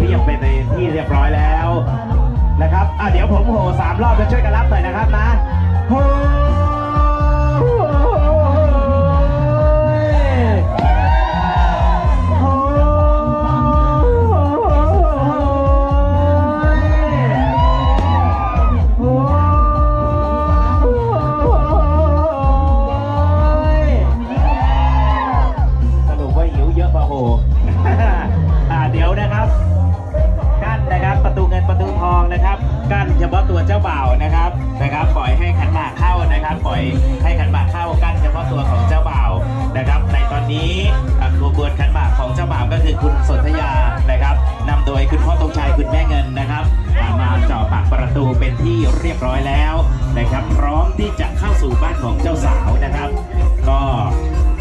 เรียบไปในที่เรียบร้อยแล้วนะครับอะเดี๋ยวผมโหสามรอบจะช่วยกันรับหน่อยนะครับนะโห คือคุณสนธยานะครับนำโดยคุณพ่อตรงชัยคุณแม่เงินนะครับ มาเจาะปากประตูเป็นที่เรียบร้อยแล้วนะครับ พร้อมที่จะเข้าสู่บ้านของเจ้าสาวนะครับ ก็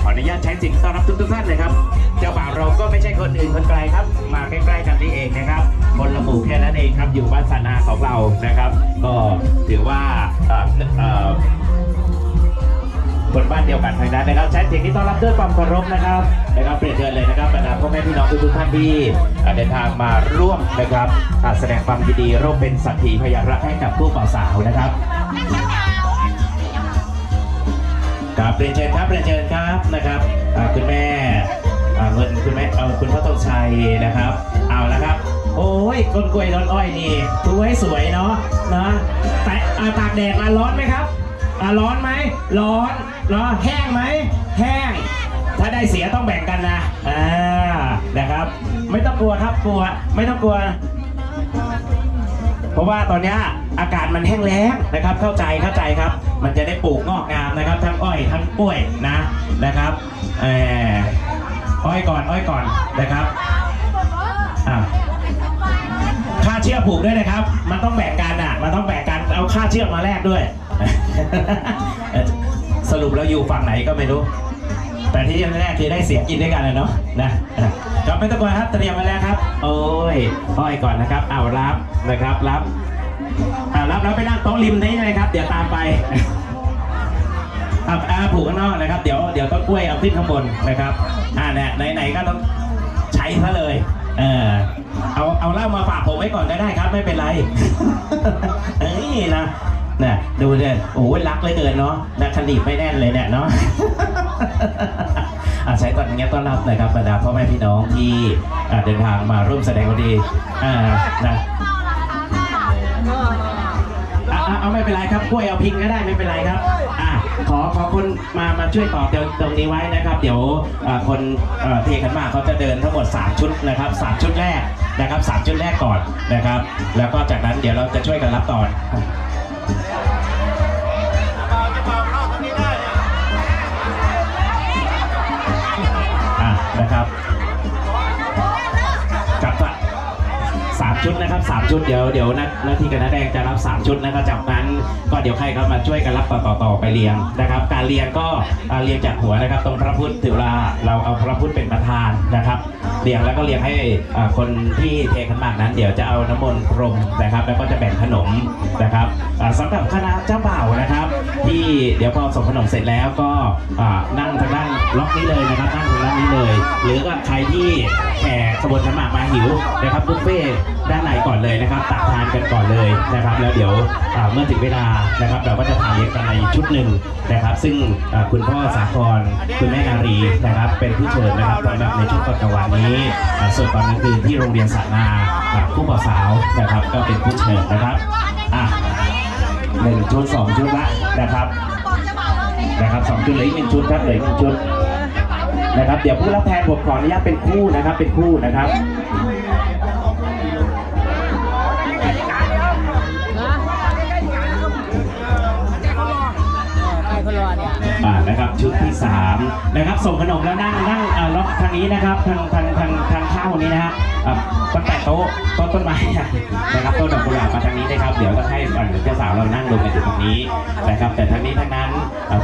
ขออนุญาตใช้สิ่งต้อนรับทุกทุกท่านเลยครับ เจ้าบ่าวเราก็ไม่ใช่คนอื่นคนไกลครับ มาใกล้ๆกันนี่เองนะครับ คนละหมู่แค่นั้นเองครับอยู่บ้านสานาของเรานะครับ ก็ถือว่าอ่อเอ่อ คนบ้านเดียวกันทางนั้นนะครับ ใช้เสียงที่ต้อนรับด้วยความเคารพนะครับนะครับเปลี่ยนเชิญเลยนะครับบรรดาพ่อแม่พี่น้องทุกท่านที่เดินทางมาร่วมนะครับแสดงความยินดีร่วมเป็นสักขีพยานรักให้กับผู้บ่าวสาวนะครับครับเปลี่ยนเชิญครับเปลี่ยนเชิญครับนะครับคุณแม่เงินคุณแม่เอาคุณพ่อตงชัยนะครับ เอาละครับ โอ้ยต้นกล้วยต้อนอ้อยนี่สวยสวยเนาะนะแต่อ่าตากแดดมาร้อนไหมครับ อะร้อนไหม ร้อน ร้อนแห้งไหม แห้ง ถ้าได้เสียต้องแบ่งกันนะ อ่า นะครับ ไม่ต้องกลัวครับกลัว ไม่ต้องกลัว เพราะว่าตอนเนี้ยอากาศมันแห้งแล้งนะครับ เข้าใจ เข้าใจครับ มันจะได้ปลูกงอกงามนะครับ ทั้งอ้อย ทั้งกล้วยนะ นะครับเอออ้อยก่อน อ้อยก่อน นะครับอะ ค่าเชือกผูกด้วยนะครับ มันต้องแบ่งกันอะ มันต้องแบ่งกัน เอาค่าเชือกมาแลกด้วย สรุปแล้วอยู่ฝั่งไหนก็ไม่รู้ แต่ที่แน่ๆคือได้เสียงกินด้วยกันนะเนาะนะครับไม่ต้องกลัวครับเตรียมมาแล้วครับ โอ้ยอ้อยก่อนนะครับเอารับนะครับรับเอารับแล้วไปนั่งโต๊ะริมนี้เลยครับ เดี๋ยวตามไปอ่าอ่าผูกข้างนอกนะครับ เดี๋ยวเดี๋ยวต้นกล้วยเอาขึ้นข้างบนนะครับ อ่าเนี่ยไหนๆก็ต้องใช้ซะเลยเออเอาเอาเหล้ามาฝากผมไว้ก่อนก็ได้ครับ ไม่เป็นไรเอ้ยนะ เนี่ยดูเนี่ยโอ้ยรักเหลยเกินเนาะนะขนีบไม่แน่นเลยเนี่ยเนาะอาใช้ตอนนี้ต้อนรับหนะครับบรรดาพ่อแม่พี่น้องที่อ่าเดินทางมาร่วมแสดงความดีอ่านะอะอะเอาไม่เป็นไรครับกล้วยเอาพิงก็ได้ไม่เป็นไรครับอะขอขอคนมามาช่วยต่อเดี๋ยวตรงนี้ไว้นะครับ เดี๋ยวอ่าคนเอ่อเทกันมากเขาจะเดินทั้งหมด 3 ชุดนะครับ3ชุดแรกนะครับ3ชุดแรกก่อนนะครับ แล้วก็จากนั้นเดี๋ยวเราจะช่วยกันรับต่อ สามชุดเดี๋ยวเดี๋ยวนักหน้าที่กับนาแดงจะรับสามชุดนะครับจากนั้นก็เดี๋ยวใครเขามาช่วยกันรับต่อต่อต่อไปเรียงนะครับ การเรียงก็เรียงจากหัวนะครับ ตรงพระพุทธถือว่าเราเอาพระพุทธเป็นประธานนะครับ เรียงแล้วก็เรียงให้คนที่เทขันหมากนั้น เดี๋ยวจะเอาน้ำมนต์พรมนะครับ แล้วก็จะแบ่งขนมนะครับอ่าสำหรับคณะเจ้าบ่าวนะครับ ที่เดี๋ยวพอส่งขนมเสร็จแล้วก็อ่านั่งทางด้านล็อกนี้เลยนะครับนั่งทางด้านนี้เลย หรือว่าใครที่แขกขบวนขันหมากมาหิวนะครับบุฟเฟ่ด้านในก่อนเลยนะครับตักทานกันก่อนเลยนะครับ แล้วเดี๋ยวเมื่อถึงเวลานะครับ เราก็จะทานเลี้ยงกันในชุดหนึ่งนะครับ ซึ่งคุณพ่อสาครคุณแม่นารีนะครับ เป็นผู้เชิญนะครับสำหรับในช่วงกลางวันนี้ส่วนตอนกลางคืนที่โรงเรียนสานาอ่าผู้บ่าวสาวนะครับ ก็เป็นผู้เชิญนะครับอะ หนึ่งชุดสองชุดละนะครับนะครับสองชุดเหลืออีกหนึ่งชุดครับเหลืออีกหนึ่งชุดนะครับ เดี๋ยวผู้รับแทนผมขออนุญาตเป็นคู่นะครับ เป็นคู่นะครับอ่านะครับชุดที่สามนะครับ ส่งขนมแล้วนั่งนั่งเอ่อล็อกทางนี้นะครับ ทางทางทางทางเข้านี้นะฮะ ตั้งแต่โต๊ะโต๊ะต้นไม้นะครับต้นดอกกุหลาบมาทางนี้นะครับ เดี๋ยวก็ให้อ่าเจ้าสาวเรานั่งลงกันอยู่ตรงนี้นะครับ แต่ทั้งนี้ทั้งนั้น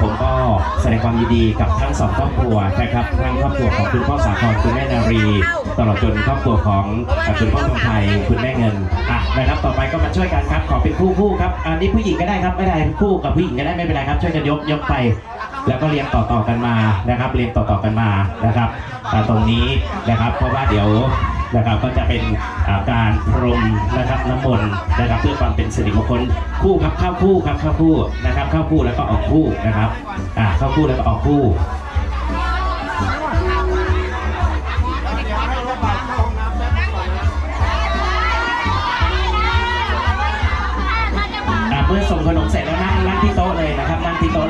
ผมก็แสดงความยินดีกับทั้งสองครอบครัวนะครับทั้งครอบครัวของคุณพ่อสาครคุณแม่นารี ตลอดจนครอบครัวของคุณพ่อทองไทยคุณแม่เงินอะนะครับต่อไปก็มาช่วยกันครับขอเป็นคู่คู่ครับอันนี้ผู้หญิงก็ได้ครับไม่ได้คู่กับผู้หญิงก็ได้ไม่เป็นไรครับ ช่วยกันยกยกไป แล้วก็เรียงต่อๆกันมานะครับเรียงต่อๆกันมานะครับอ่ตรงนี้นะครับเพราะว่าเดี๋ยว นะครับก็จะเป็นการพรมนะครับน้ำมนต์นะครับเพื่อความเป็นสิริมงคลคู่ครับเข้าคู่ครับเข้าคู่นะครับเข้าคู่แล้วก็ออกคู่นะครับอ่าเข้าคู่แล้วก็ออกคู่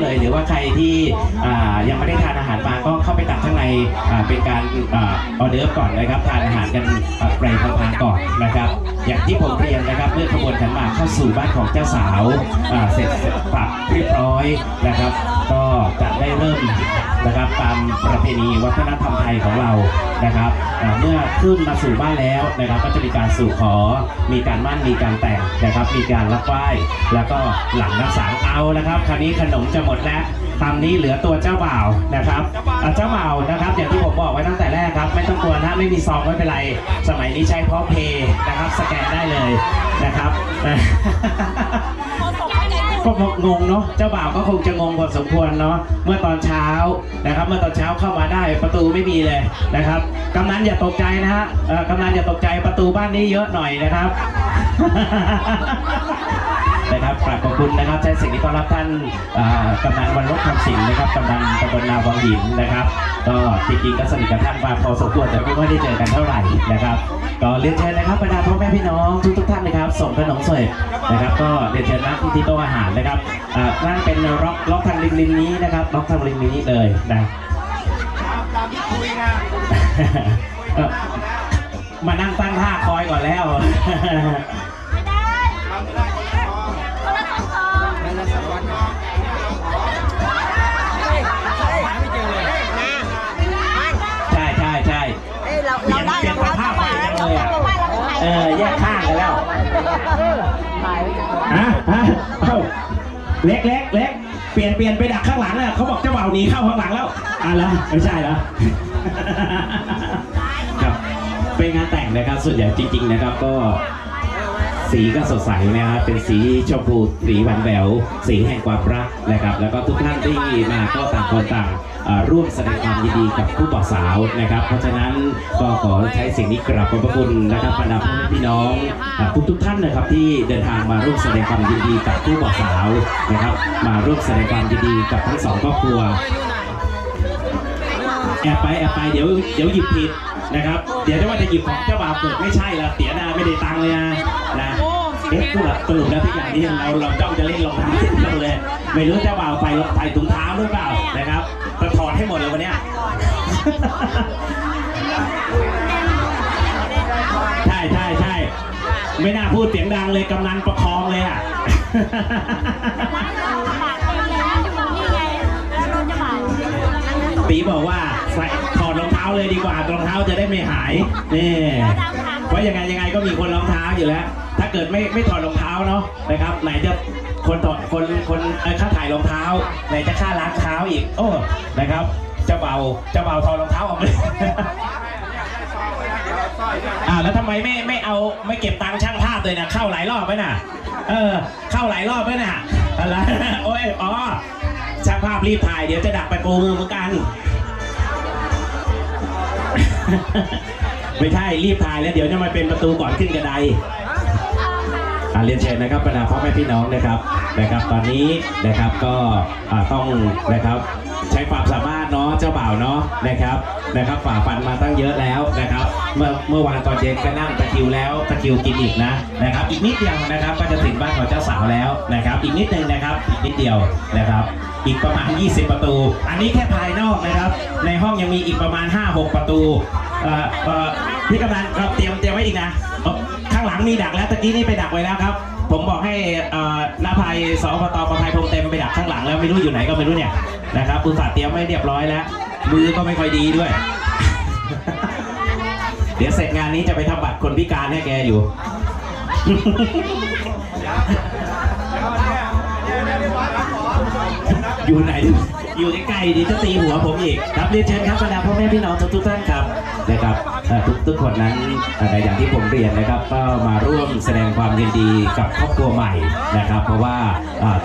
เลย หรือว่าใครที่ยังไม่ได้ทานอาหารมาก็เข้าไปตักข้างในเป็นการออเดอร์ก่อนนะครับ ทานอาหารกันไปพลางๆก่อนนะครับ อย่างที่ผมเรียนนะครับเมื่อขบวนขันหมากเข้าสู่บ้านของเจ้าสาวเสร็จปรับเรียบร้อยนะครับ ก็จะได้เริ่มนะครับตามประเพณีวัฒนธรรมไทยของเรานะครับเมื่อขึ้นมาสู่บ้านแล้วนะครับ ก็จะมีการสู่ขอ มีการมั่นมีการแต่งนะครับ มีการรับไหว้แล้วก็หลังน้ำสังเอานะครับ คราวนี้ขนมจะหมดแล้ว ตามนี้เหลือตัวเจ้าบ่าวนะครับอ่าเจ้าบ่าวนะครับ อย่างที่ผมบอกไว้ตั้งแต่แรกครับ ไม่ต้องกลัวนะไม่มีซองไม่เป็นไร สมัยนี้ใช้พร้อมเพย์นะครับ สแกนได้เลยนะครับ ก็งงเนาะเจ้าบ่าวก็คงจะงงพอสมควรเนาะเมื่อตอนเช้านะครับ เมื่อตอนเช้าเข้ามาได้ประตูไม่มีเลยนะครับกำนันอย่าตกใจนะฮะเอ่อกำนันอย่าตกใจประตูบ้านนี้เยอะหน่อยนะครับ นะครับกราบข อบคุณนะครับใช้สิ่งที่ต้อนรับท่านกำนันวันลบคำสิงนะครับกำนันตำบลนาวังหินนะครับ ก็จริงๆก็สนิทกับท่านมาพอสมควรแต่ไม่ค่อยได้เจอกันเท่าไหร่นะครับ ก็เรียนเชิญนะครับบรรดาพ่อแม่พี่น้องทุกๆท่านนะครับ ส่งขนมสิร์ฟนะครับ ก็เรียนเชิญนั่งที่ที่โต๊ะอาหารนะครับอ่านั่งเป็นล็อกล็อกทางริมริมนี้นะครับล็อกทางริมนี้เลยนะเอ่อมานั่งตั้งท่าคอยก่อนแล้ว เออแยกข้างกันแล้วฮะฮะเอ้าเล็กเล็กเล็กเปลี่ยนเปลี่ยนไปดักข้างหลังอะเขาบอกเจ้าบ่าวหนีเข้าข้างหลังแล้วอะแล้วไม่ใช่เหรอ ครับเป็นงานแต่งนะครับส่วนใหญ่จริงๆนะครับก็ สีก็สดใสนะครับเป็นสีชมพูสีหวานแหววสีแห่งความรักนะครับ แล้วก็ทุกท่านที่มาก็ต่างคนต่างร่วมแสดงความยินดีกับผู้บ่าวสาวนะครับ เพราะฉะนั้นก็ขอใช้สิ่งนี้กราบขอบพระคุณนะครับบรรดาพ่อแม่พี่น้องทุกทุกท่านนะครับที่เดินทางมาร่วมแสดงความยินดีกับผู้บ่าวสาวนะครับ มาร่วมแสดงความยินดีกับทั้งสองครอบครัวแอบไปแอบไปเดี๋ยวเดี๋ยวหยิบผิดนะครับ เดี๋ยวจะว่าจะหยิบของเจ้าบ่าวเกิดไม่ใช่ละเสียดายไม่ได้ตังค์เลยนะนะ เอ๊ะคือแบบสรุปแล้วทุกอย่างที่เราเราจ้องจะเล่นรองเท้าเราเลย ไม่รู้จ้าบ่าวใส่ใส่ถุงเท้าหรือเปล่านะครับจะถอดให้หมดเลยวันนี้ใช่ใช่ใช่ไม่น่าพูดเสียงดังเลยกำนันประคองเลยอะปีบอกว่าใส่ถอดรองเท้าเลยดีกว่ารองเท้าจะได้ไม่หายนี่เพราะยังไงยังไงก็มีคนรองเท้าอยู่แล้ว เกิดไม่ไม่ถอดรองเท้าเนาะนะครับ ไหนจะคนถอดคนคนค่าถ่ายรองเท้า ไหนจะค่าล้างเท้าอีก โอ้นะครับจะเบาจะเบาถอดรองเท้าออกมาเลยอ่าแล้วทำไมไม่ไม่เอาไม่เก็บตังค์ช่างภาพเลยนะเข้าหลายรอบไหมน่ะ เออ เข้าหลายรอบไหมน่ะอะไรโอ้ยอ๋อช่างภาพรีบถ่ายเดี๋ยวจะดักไปโกมือเหมือนกัน ไม่ใช่รีบถ่ายแล้วเดี๋ยวจะมาเป็นประตูก่อนขึ้นกระได เรียนเชิญนะครับบรรดาพ่อแม่พี่น้องนะครับนะครับตอนนี้นะครับก็อ่าต้องนะครับใช้ความสามารถเนาะเจ้าบ่าวเนาะนะครับนะครับฝ่าฟันมาตั้งเยอะแล้วนะครับ เมื่อเมื่อวานตอนเย็นก็นั่งตะคิวแล้วตะคิวกินอีกนะนะครับ อีกนิดเดียวนะครับก็จะถึงบ้านของเจ้าสาวแล้วนะครับ อีกนิดนึงนะครับอีกนิดเดียวนะครับอีกประมาณ 20 ประตู อันนี้แค่ภายนอกนะครับ ในห้องยังมีอีกประมาณ 5-6 ประตูอ่อเอ่อพี่กำนันครับเตรียมเตรียมไว้อีกนะางหลังมีดักแล้วตะกี้นี่ไปดักไว้แล้วครับ ผมบอกให้เอ่อนาภัยสปตประภัยพรมเต็มไปดักข้างหลังแล้วไม่รู้อยู่ไหนก็ไม่รู้เนี่ยนะครับอุตส่าเตรียมไม่เรียบร้อยแล้วมือก็ไม่ค่อยดีด้วย เดี๋ยวเสร็จงานนี้จะไปทำบัตรคนพิการให้แกอยู่อยู่ไหน อยู่ใกล้ๆดีจะตีหัวผมอีกครับเรียนเชิญครับบรรดาพ่อแม่พี่น้องทุกๆท่านครับนะครับทุกทุกคนนั้นเอ่อย่างที่ผมเรียนนะครับก็มาร่วมแสดงความยินดีกับครอบครัวใหม่นะครับ เพราะว่า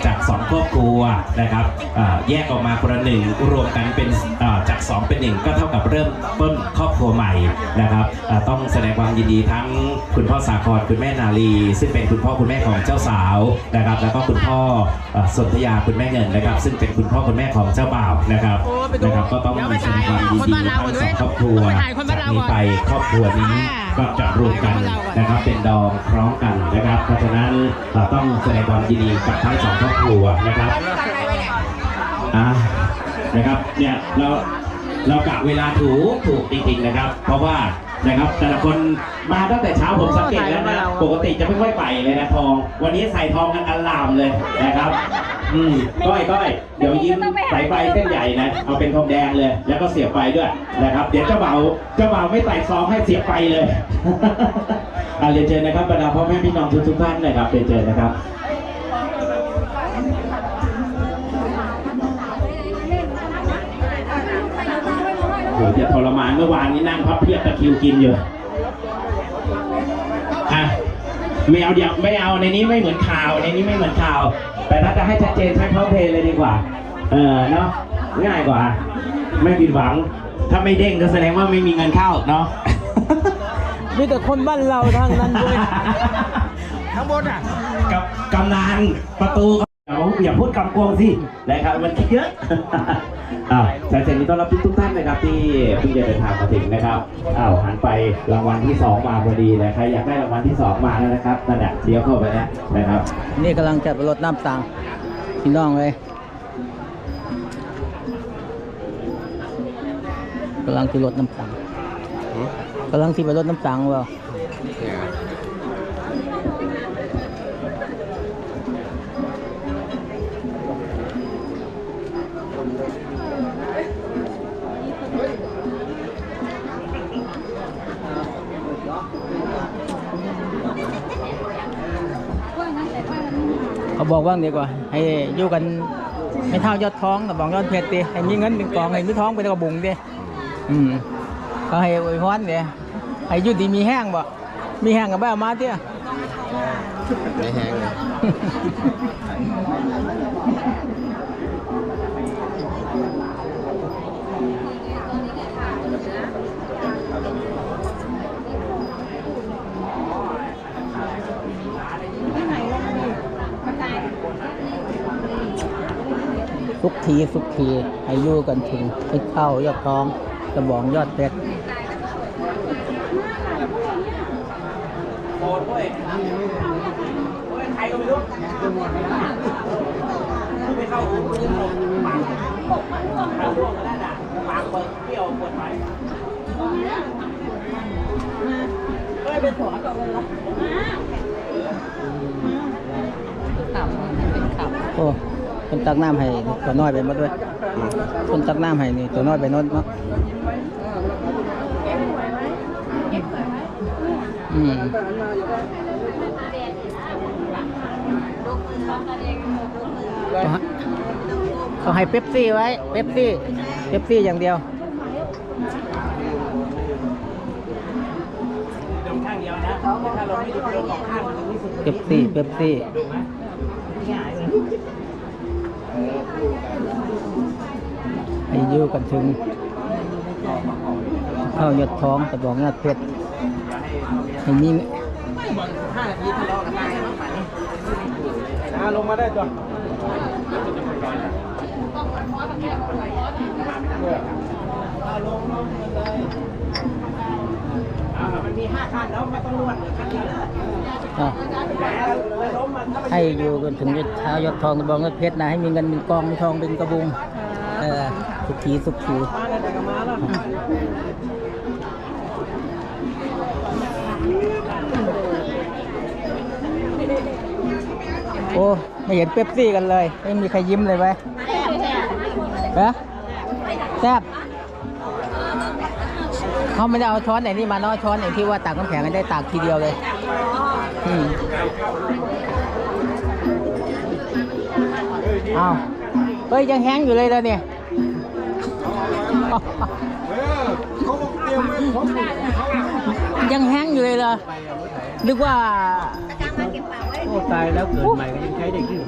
จากสองครอบครัวนะครับแยกออกมาคนละหนึ่งรวมกันเป็นจากสองเป็นหนึ่งก็เท่ากับเริ่มต้นครอบครัวใหม่นะครับต้องแสดงความยินดีทั้งคุณพ่อสาครคุณแม่นาลี ซึ่งเป็นคุณพ่อคุณแม่ของเจ้าสาวนะครับ แล้วก็คุณพ่อสนธยาคุณแม่เงินนะครับ ซึ่งเป็นคุณพ่อคุณแม่ของจ้าบ่าวนะครับนะครับ ก็ต้องแสดงความยินดีทั้งสองครอบครัวจากนี้ไปครอบครัวนี้ก็จะรวมกันนะครับเป็นดองพร้อมกันนะครับ เพราะฉะนั้นเอ่อต้องแสดงความยินดีกับทั้งสองครอบครัวนะครับอะนะครับเนี่ยเราเรากะเวลาถูกถูกจริงๆนะครับ เพราะว่านะครับแต่ละคนมาตั้งแต่เช้าผมสังเกตแล้วนะปกติจะไม่ค่อยไปเลยนะทอง วันนี้ใส่ทองกันอลามเลยนะครับ อืมก้อยก้อยเดี๋ยวยิ้มสายไฟเส้นใหญ่นะ เอาเป็นทองแดงเลย แล้วก็เสียบไฟด้วยนะครับ เดี๋ยวเจ้าบ่าวเจ้าบ่าวไม่ใส่ซองให้เสียบไฟเลยอ่าเรียนเชิญนะครับบรรดาพ่อแม่พี่น้องทุกทุกๆท่านนะครับเรียนเชิญนะครับโอ้โหจะทรมานเมื่อวานนี้นั่งพับเพียบตะคริวกินอยู่อะ ไม่เอาเดี๋ยวไม่เอาในนี้ไม่เหมือนข่าวในนี้ไม่เหมือนข่าว แต่ถ้าจะให้ชัดเจนใช้เขาเพลเลยดีกว่า เออเนาะง่ายกว่า ไม่ผิดหวัง ถ้าไม่เด้งก็แสดงว่าไม่มีเงินเข้าเนาะมีแต่คนบ้านเราทางนั้นด้วย ข้างบนอะกับกำนานประตู อย่าอย่าพูดกำกวงสินะครับมันคิดเยอะอ้าวแสนเสร็จนี้ต้อนรับทุกท่านนะครับที่เพิ่งจะเดินทางมาถึงนะครับอ้าวหันไปรางวัลที่สองมาพอดีเลยใครอยากได้รางวัลที่สองมาแล้วนะครับนั่นแหละเลี้ยวเข้าไปนะนะครับนี่กำลังจะไปรดน้ำตังพี่น้องเลยกำลังที่รดน้ำตังกำลังที่ไปรดน้ำตังเป บอกว่าดีกว่า ให้อยู่กันไม่เท่ายอดท้องแต่บอกยอดเพชรดิให้มีเงินเป็นกองให้มีท้องเป็นกระบุงดิอืมก็ให้อวยพรดิให้อยู่ดีมีแห้งบ่ มีแห้งกับแบบมาเตี้ยไม่แห้งเลย สุกทีสุกทีให้อยู่กันถึงให้เข้ายอดท้องกระบองยอดเพชรโอนด้วยใครก็ไม่รู้ไม่เข้าหูปากปากร่วงก็ได้ด่ะปากเปิดเปรี้ยวปวดไหมโอ้ คนตักน้ำให้ตัวน้อยไปหมาด้วยคนตักน้ำให้นี่ตัวน้อยไปโนนเนาะอืมเขาให้เขาให้เป๊ปซี่ไว้ เป๊ปซี่ เป๊ปซี่อย่างเดียวดมข้างเดียวนะถ้าเราไม่ดูเราสองข้างมันจะรู้สึกเป๊ปซี่ เป๊ปซี่ ดูไหมง่ายเลยให้อยู่กันถึงเข้ายอดท้องกระบอกยอดเพชรให้มีห้านาทีทะเลาะกันได้ไหมป่านนี้อ่าลงมาได้ตัวอ่ามัน มีห้าขั้นแล้วไม่ต้องนวดเหลือขั้นเดียวอะแหมเลยล้มมันถ้ามันให้อยู่กันถึงยอดเท้ายอดทองกระบอกยอดเพชรนะ ให้มีเงินเป็นกองมีทองเป็นกระบุงเออสุขีสุขีมาเลยแต่ก็มาแล้วโอ้ไม่เห็นเป๊ปซี่กันเลย ไม่มีใครยิ้มเลยไหมฮะแซ่บ เขาไม่ได้เอาช้อนไหนนี่มาเนาะช้อนไหนที่ว่าตักน้ำแข็งกันได้ตักทีเดียวเลยอืมอ้าวเฮ้ยยังแห้งอยู่เลยแล้วเนี่ยยังแห้งอยู่เลยเหรอนึกว่าโอ้ตายแล้วเกิดใหม่ก็ยังใช้ได้อยู่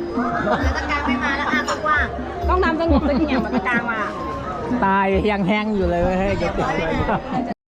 ต้องนำสงบเป็นอย่างมันตะกลางมาตายยังแห้งอยู่เลยเว้ยเฮ้ยเดี๋ยว